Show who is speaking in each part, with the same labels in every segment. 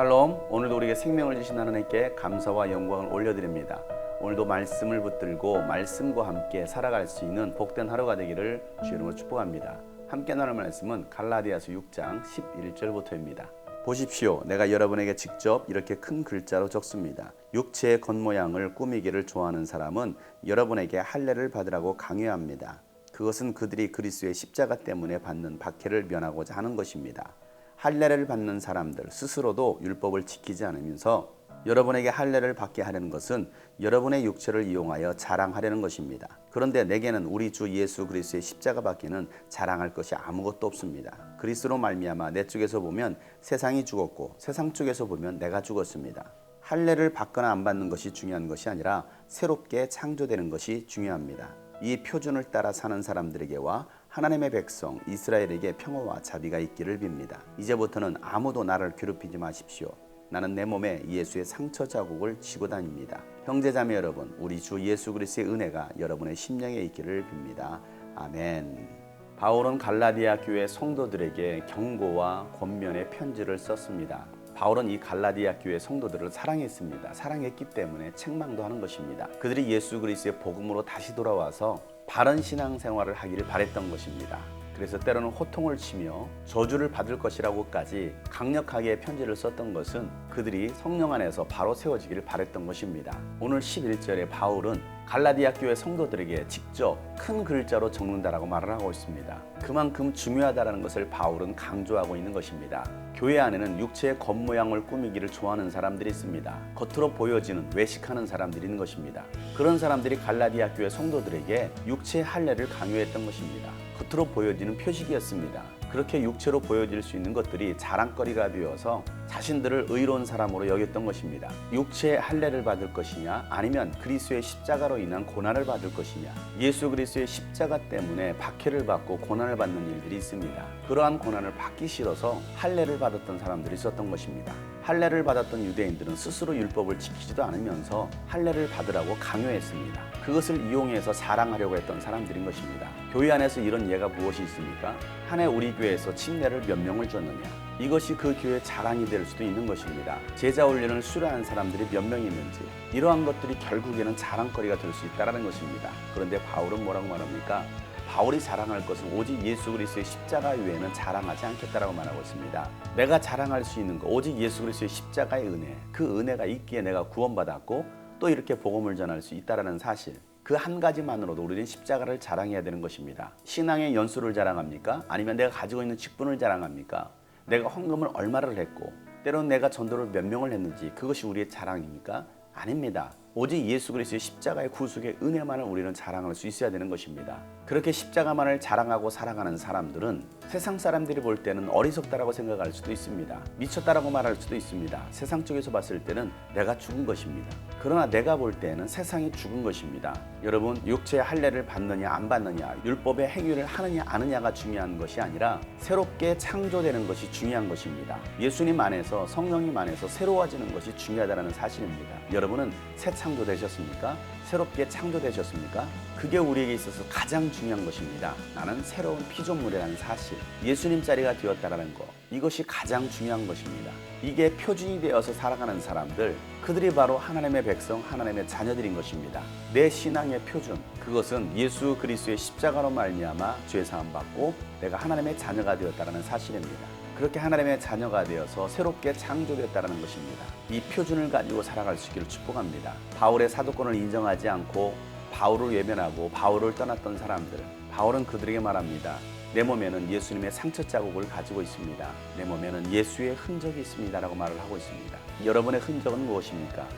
Speaker 1: 샬롬 오늘도 우리에게 생명을 주신 하나님께 감사와 영광을 올려드립니다. 오늘도 말씀을 붙들고 말씀과 함께 살아갈 수 있는 복된 하루가 되기를 주의 이름으로 축복합니다. 함께 나눌 말씀은 갈라디아서 6장 11절부터입니다. 보십시오. 내가 여러분에게 직접 이렇게 큰 글자로 적습니다. 육체의 겉모양을 꾸미기를 좋아하는 사람은 여러분에게 할례를 받으라고 강요합니다. 그것은 그들이 그리스도의 십자가 때문에 받는 박해를 면하고자 하는 것입니다. 할례를 받는 사람들 스스로도 율법을 지키지 않으면서 여러분에게 할례를 받게 하려는 것은 여러분의 육체를 이용하여 자랑하려는 것입니다. 그런데 내게는 우리 주 예수 그리스도의 십자가 밖에는 자랑할 것이 아무것도 없습니다. 그리스도로 말미암아 내 쪽에서 보면 세상이 죽었고 세상 쪽에서 보면 내가 죽었습니다. 할례를 받거나 안 받는 것이 중요한 것이 아니라 새롭게 창조되는 것이 중요합니다. 이 표준을 따라 사는 사람들에게와 하나님의 백성 이스라엘에게 평화와 자비가 있기를 빕니다. 이제부터는 아무도 나를 괴롭히지 마십시오. 나는 내 몸에 예수의 상처 자국을 지고 다닙니다. 형제자매 여러분, 우리 주 예수 그리스도의 은혜가 여러분의 심령에 있기를 빕니다. 아멘. 바울은 갈라디아 교회 성도들에게 경고와 권면의 편지를 썼습니다. 바울은 이 갈라디아 교회 성도들을 사랑했습니다. 사랑했기 때문에 책망도 하는 것입니다. 그들이 예수 그리스도의 복음으로 다시 돌아와서 바른 신앙 생활을 하기를 바랬던 것입니다. 그래서 때로는 호통을 치며 저주를 받을 것이라고까지 강력하게 편지를 썼던 것은 그들이 성령 안에서 바로 세워지기를 바랬던 것입니다. 오늘 11절에 바울은 갈라디아 교회 성도들에게 직접 큰 글자로 적는다라고 말을 하고 있습니다. 그만큼 중요하다라는 것을 바울은 강조하고 있는 것입니다. 교회 안에는 육체의 겉모양을 꾸미기를 좋아하는 사람들이 있습니다. 겉으로 보여지는 외식하는 사람들이 있는 것입니다. 그런 사람들이 갈라디아 교회 성도들에게 육체의 할례를 강요했던 것입니다. 겉으로 보여지는 표식이었습니다. 그렇게 육체로 보여질 수 있는 것들이 자랑거리가 되어서 자신들을 의로운 사람으로 여겼던 것입니다. 육체의 할례를 받을 것이냐 아니면 그리스도의 십자가로 인한 고난을 받을 것이냐 예수 그리스도의 십자가 때문에 박해를 받고 고난을 받는 일들이 있습니다. 그러한 고난을 받기 싫어서 할례를 받았던 사람들이 있었던 것입니다. 할례를 받았던 유대인들은 스스로 율법을 지키지도 않으면서 할례를 받으라고 강요했습니다. 그것을 이용해서 자랑하려고 했던 사람들인 것입니다. 교회 안에서 이런 예가 무엇이 있습니까? 한 해 우리 교회에서 침례를 몇 명을 줬느냐? 이것이 그 교회 자랑이 될 수도 있는 것입니다. 제자 훈련을 수료한 사람들이 몇 명 있는지 이러한 것들이 결국에는 자랑거리가 될 수 있다는 것입니다. 그런데 바울은 뭐라고 말합니까? 바울이 자랑할 것은 오직 예수 그리스도의 십자가 외에는 자랑하지 않겠다라고 말하고 있습니다. 내가 자랑할 수 있는 것 오직 예수 그리스도의 십자가의 은혜. 그 은혜가 있기에 내가 구원받았고 또 이렇게 복음을 전할 수 있다라는 사실. 그한 가지만으로도 우리는 십자가를 자랑해야 되는 것입니다. 신앙의 연수를 자랑합니까? 아니면 내가 가지고 있는 직분을 자랑합니까? 내가 헌금을 얼마를 했고 때로는 내가 전도를 몇 명을 했는지 그것이 우리의 자랑입니까? 아닙니다. 오직 예수 그리스도의 십자가의 구속의 은혜만을 우리는 자랑할 수 있어야 되는 것입니다. 그렇게 십자가만을 자랑하고 살아가는 사람들은 세상 사람들이 볼 때는 어리석다라고 생각할 수도 있습니다. 미쳤다라고 말할 수도 있습니다. 세상 쪽에서 봤을 때는 내가 죽은 것입니다. 그러나 내가 볼 때는 세상이 죽은 것입니다. 여러분 육체의 할례를 받느냐 안 받느냐 율법의 행위를 하느냐 아느냐가 중요한 것이 아니라 새롭게 창조되는 것이 중요한 것입니다. 예수님 안에서 성령님 안에서 새로워지는 것이 중요하다는 사실입니다. 여러분은 새 창조되셨습니까? 새롭게 창조되셨습니까? 그게 우리에게 있어서 가장 중요한 것입니다. 나는 새로운 피조물이라는 사실, 예수님 자리가 되었다라는 것, 이것이 가장 중요한 것입니다. 이게 표준이 되어서 살아가는 사람들, 그들이 바로 하나님의 백성, 하나님의 자녀들인 것입니다. 내 신앙의 표준, 그것은 예수 그리스도의 십자가로 말미암아 죄 사함 받고 내가 하나님의 자녀가 되었다라는 사실입니다. 그렇게 하나님의 자녀가 되어서 새롭게 창조됐다는 것입니다. 이 표준을 가지고 살아갈 수 있기를 축복합니다. 바울의 사도권을 인정하지 않고 바울을 외면하고 바울을 떠났던 사람들, 바울은 그들에게 말합니다. 내 몸에는 예수님의 상처 자국을 가지고 있습니다. 내 몸에는 예수의 흔적이 있습니다라고 말을 하고 있습니다. 여러분의 흔적은 무엇입니까?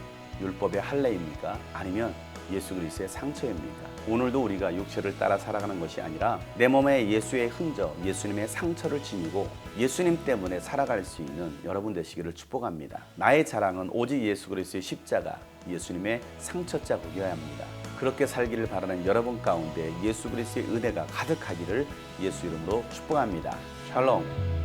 Speaker 1: 율법의 할례입니까? 아니면 예수 그리스도의 상처입니까? 오늘도 우리가 육체를 따라 살아가는 것이 아니라 내 몸에 예수의 흔적, 예수님의 상처를 지니고 예수님 때문에 살아갈 수 있는 여러분 되시기를 축복합니다. 나의 자랑은 오직 예수 그리스도의 십자가, 예수님의 상처 자국이어야 합니다. 그렇게 살기를 바라는 여러분 가운데 예수 그리스도의 은혜가 가득하기를 예수 이름으로 축복합니다. 샬롬.